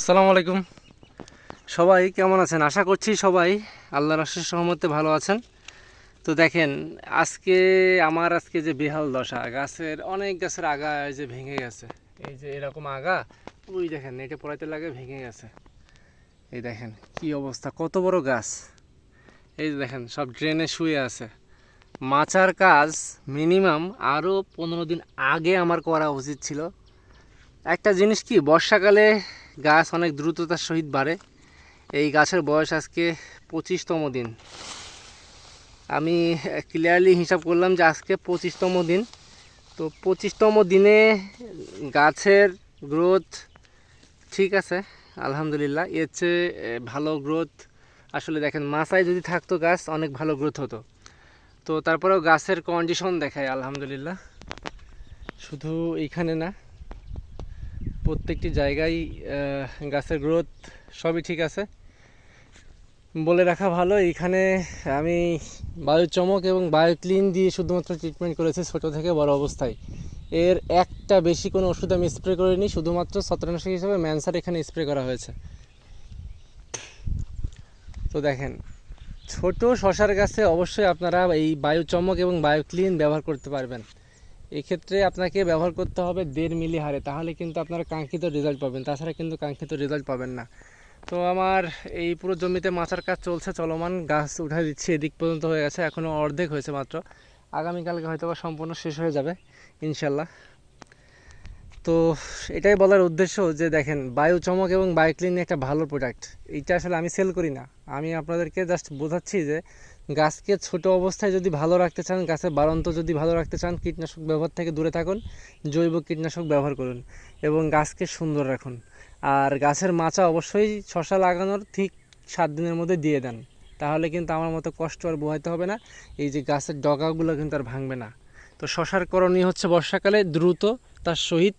আসসালামু আলাইকুম। সবাই কেমন আছেন? আশা করছি সবাই আল্লাহর আশেষ সহমতে ভালো আছেন। তো দেখেন, আজকে, আমার আজকে যে বেহাল দশা, গাছের অনেক গাছের আগা যে ভেঙে গেছে। এই যে এরকম আগা, ওই দেখেন, নেটে পড়াইতে লাগে, ভেঙে গেছে। এই দেখেন, কি অবস্থা, কত বড় গাছ। এই যে দেখেন, সব ড্রেনে শুয়ে আছে। মাচার কাজ মিনিমাম আরও পনেরো দিন আগে আমার করা উচিত ছিল। একটা জিনিস কি, বর্ষাকালে গাছ অনেক দ্রুততার সহিত বাড়ে। এই গাছের বয়স আজকে পঁচিশতম দিন। আমি ক্লিয়ারলি হিসাব করলাম যে আজকে পঁচিশতম দিন। তো পঁচিশতম দিনে গাছের গ্রোথ ঠিক আছে, আলহামদুলিল্লাহ। এর চেয়ে ভালো গ্রোথ আসলে দেখেন মাথায় যদি থাকতো গাছ, অনেক ভালো গ্রোথ হতো। তো তারপরেও গাছের কন্ডিশন দেখায়, আলহামদুলিল্লাহ। শুধু এইখানে না প্রত্যেকটি জায়গায় গাছের গ্রোথ সবই ঠিক আছে। বলে রাখা ভালো, এখানে আমি বায়ু চমক এবং বায়ু ক্লিন দিয়ে শুধুমাত্র ট্রিটমেন্ট করেছি ছোট থেকে বড় অবস্থায়। এর একটা বেশি কোনো ওষুধ আমি স্প্রে করিনি, শুধুমাত্র ছত্রনাশক হিসেবে ম্যানসার এখানে স্প্রে করা হয়েছে। তো দেখেন, ছোট শশার গাছে অবশ্যই আপনারা এই বায়ু চমক এবং বায়ু ক্লিন ব্যবহার করতে পারবেন। এক্ষেত্রে আপনাকে ব্যবহার করতে হবে দেড় মিলি হারে, তাহলে কিন্তু আপনারা কাঙ্ক্ষিত রেজাল্ট পাবেন। তাছাড়া কিন্তু কাঙ্ক্ষিত রেজাল্ট পাবেন না। তো আমার এই পুরো জমিতে মাচার কাজ চলছে, চলমান। গাছ উঠাই দিচ্ছি, এদিক পর্যন্ত হয়ে গেছে এখনও অর্ধেক হয়েছে মাত্র। আগামীকালকে হয়তো বা সম্পূর্ণ শেষ হয়ে যাবে, ইনশাল্লাহ। তো এটাই বলার উদ্দেশ্য যে দেখেন, বায়ু চমক এবং বায়ু ক্লিন একটা ভালো প্রোডাক্ট এইটা আসলে আমি সেল করি না। আমি আপনাদেরকে জাস্ট বোঝাচ্ছি যে গাছকে ছোট অবস্থায় যদি ভালো রাখতে চান, গাছের বাড়ন্ত যদি ভালো রাখতে চান, কীটনাশক ব্যবহার থেকে দূরে থাকুন, জৈব কীটনাশক ব্যবহার করুন এবং গাছকে সুন্দর রাখুন। আর গাছের মাচা অবশ্যই শশা লাগানোর ঠিক সাত দিনের মধ্যে দিয়ে দেন। তাহলে কিন্তু আমার মতো কষ্ট আর বোহাইতে হবে না। এই যে গাছের ডগাগুলো কিন্তু আর ভাঙবে না। তো শশার করণীয় হচ্ছে বর্ষাকালে দ্রুত তার সহিত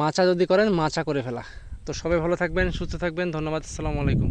মাচা যদি করেন, মাচা করে ফেলা। তো সবাই ভালো থাকবেন, সুস্থ থাকবেন, ধন্যবাদ, আসসালামু আলাইকুম।